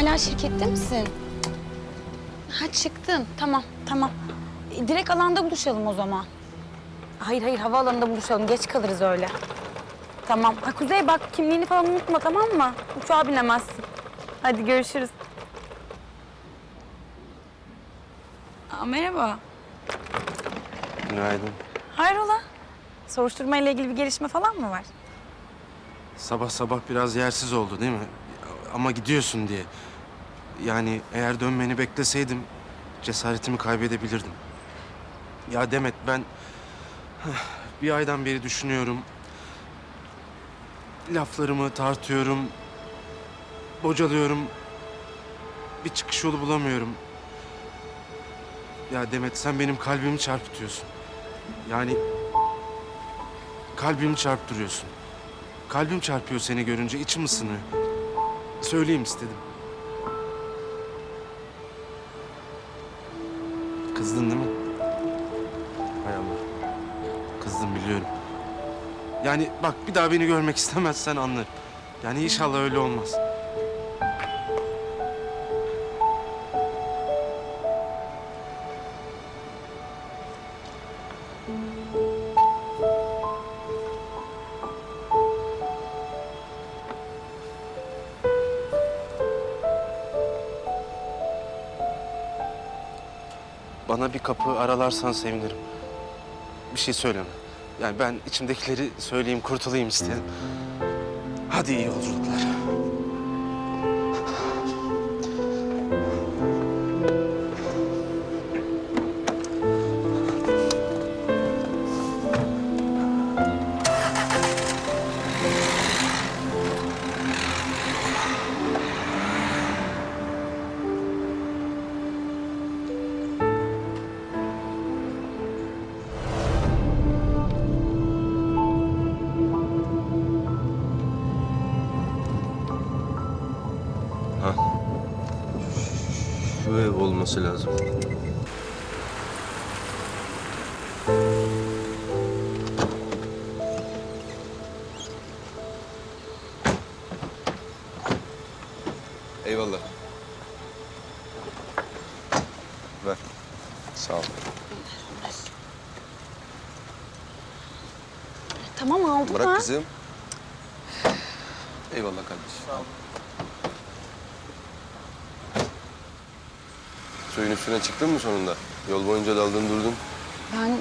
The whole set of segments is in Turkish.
hala şirkette misin? Ha çıktın. Tamam, tamam. E, direkt alanda buluşalım o zaman. Hayır hayır havaalanında buluşalım. Geç kalırız öyle. Tamam. Ha Kuzey bak kimliğini falan unutma tamam mı? Uçağa binemezsin. Hadi görüşürüz. Aa, merhaba. Günaydın. Hayrola? Soruşturma ile ilgili bir gelişme falan mı var? Sabah sabah biraz yersiz oldu değil mi? Ama gidiyorsun diye. Yani eğer dönmeni bekleseydim cesaretimi kaybedebilirdim. Ya Demet ben bir aydan beri düşünüyorum. Laflarımı tartıyorum. Bocalıyorum. Bir çıkış yolu bulamıyorum. Ya Demet sen benim kalbimi çarpıtıyorsun. Yani kalbimi çarptırıyorsun. Kalbim çarpıyor seni görünce, içim ısınıyor. Söyleyeyim istedim. Kızdın değil mi? Hay Allah. Kızdım biliyorum. Yani bak bir daha beni görmek istemezsen anlarım. Yani inşallah öyle olmaz. Bana bir kapı aralarsan sevinirim. Bir şey söyleme. Yani ben içimdekileri söyleyeyim, kurtulayım istedim. Hadi iyi yolculuklar. Olması lazım. Eyvallah. Ver. Sağ ol. Tamam aldım Bırak ha. kızım. Eyvallah kardeşim. Sağ ol. Suyun üstüne çıktın mı sonunda? Yol boyunca daldın durdun. Ben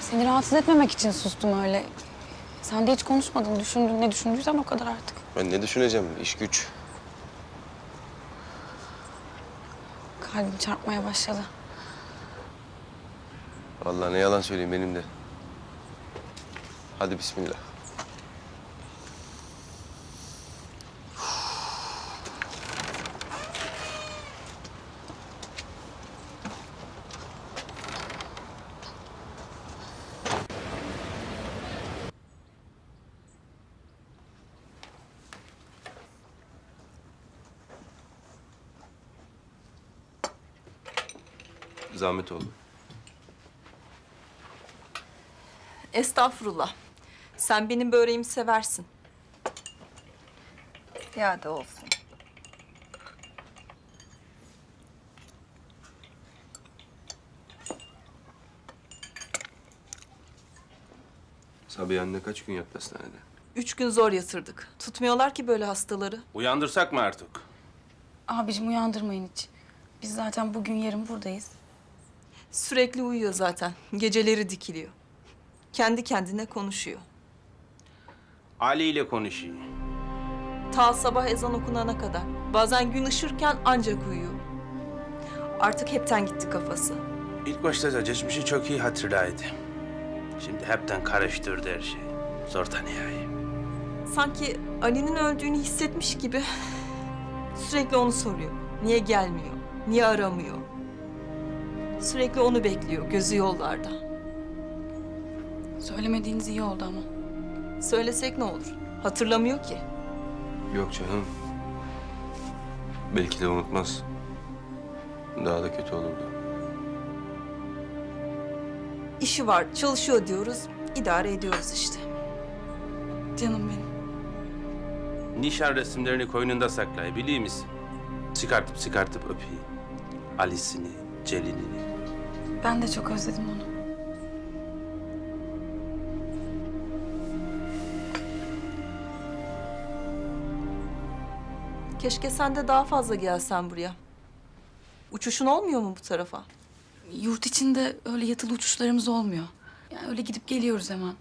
seni rahatsız etmemek için sustum öyle. Sen de hiç konuşmadın. Düşündün ne düşündüysen o kadar artık. Ben ne düşüneceğim? İş güç. Kalbim çarpmaya başladı. Vallahi ne yalan söyleyeyim benim de. Hadi bismillah. Zahmet oldu. Estağfurullah. Sen benim böreğimi seversin. Ya da olsun. Sabiha anne kaç gün yattı hastanede? Üç gün zor yatırdık. Tutmuyorlar ki böyle hastaları. Uyandırsak mı artık? Abicim uyandırmayın hiç. Biz zaten bugün yarın buradayız. Sürekli uyuyor zaten. Geceleri dikiliyor. Kendi kendine konuşuyor. Ali ile konuşuyor. Ta sabah ezan okunana kadar. Bazen gün ışırken ancak uyuyor. Artık hepten gitti kafası. İlk başta da geçmişi çok iyi hatırlaydı. Şimdi hepten karıştırdı her şey. Zor tanıyayım. Sanki Ali'nin öldüğünü hissetmiş gibi sürekli onu soruyor. Niye gelmiyor? Niye aramıyor? Sürekli onu bekliyor, gözü yollarda. Söylemediğiniz iyi oldu ama. Söylesek ne olur? Hatırlamıyor ki. Yok canım. Belki de unutmaz. Daha da kötü olurdu. İşi var, çalışıyor diyoruz. idare ediyoruz işte. Canım benim. Nişan resimlerini koynunda saklay biliyor musun? çıkartıp çıkartıp öpeyim. Ali'sini, Celin'ini. Ben de çok özledim onu. Keşke sen de daha fazla gelsen buraya. Uçuşun olmuyor mu bu tarafa? Yurt içinde öyle yatılı uçuşlarımız olmuyor. Yani öyle gidip geliyoruz hemen.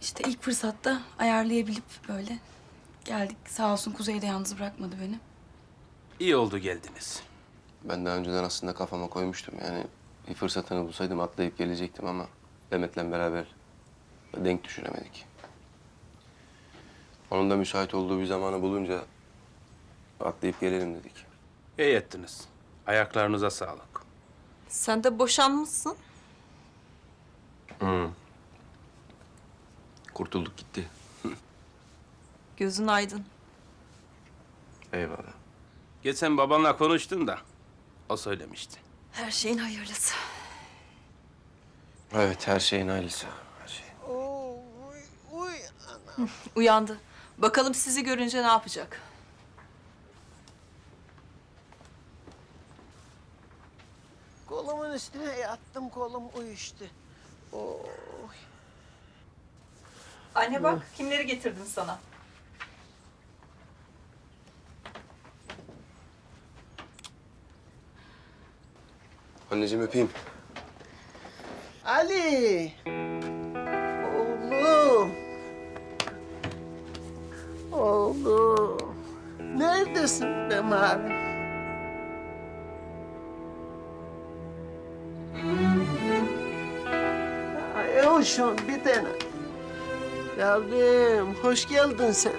İşte ilk fırsatta ayarlayabilip böyle geldik. Sağ olsun Kuzey de yalnız bırakmadı beni. İyi oldu geldiniz. Ben daha önceden aslında kafama koymuştum. Yani bir fırsatını bulsaydım atlayıp gelecektim ama Demet'le beraber denk düşüremedik. Onun da müsait olduğu bir zamanı bulunca atlayıp gelelim dedik. İyi ettiniz. Ayaklarınıza sağlık. Sen de boşanmışsın. Kurtulduk gitti. Gözün aydın. Eyvallah. Geçen babanla konuştun da o söylemişti. Her şeyin hayırlısı. Evet her şeyin hayırlısı. Her şey. Uyandı. Bakalım sizi görünce ne yapacak? Kolumun üstüne yattım, kolum uyuştu. Oy. Anne bak kimleri getirdim sana. Anneciğim öpeyim. Ali! Oğlum! Oğlum! Neredesin be mavim? Ay hoşum bir tane. Yavrum, hoş geldin sen.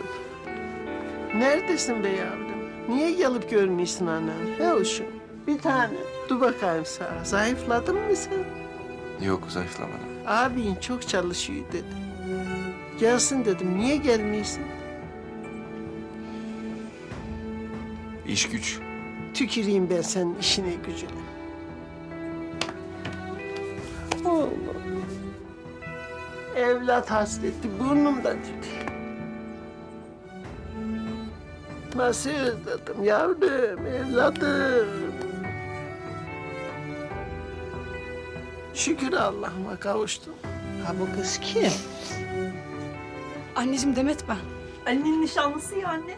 Neredesin be yavrum? Niye gelip görmüyorsun anam? He hoşum, bir tane. Dur bakayım sağa. Zayıfladın mı sen? Yok zayıflamadım. Abin çok çalışıyor dedi. Gelsin dedim. Niye gelmiyorsun? İş güç. Tüküreyim ben senin işine gücüne. Oğlum. Evlat hasreti burnumda tütüyor. Nasıl özledim yavrum, evladım. Şükür Allah'ıma kavuştum. Ha bu kız kim? Anneciğim Demet ben. Ali'nin nişanlısı ya anne.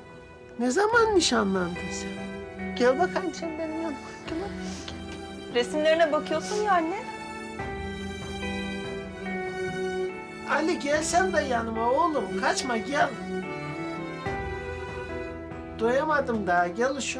Ne zaman nişanlandın sen? Gel bakayım sen benim yanıma. Gel. Resimlerine bakıyorsun ya anne. Ali gel sen de yanıma oğlum. Kaçma gel. Doyamadım daha. Gel şu.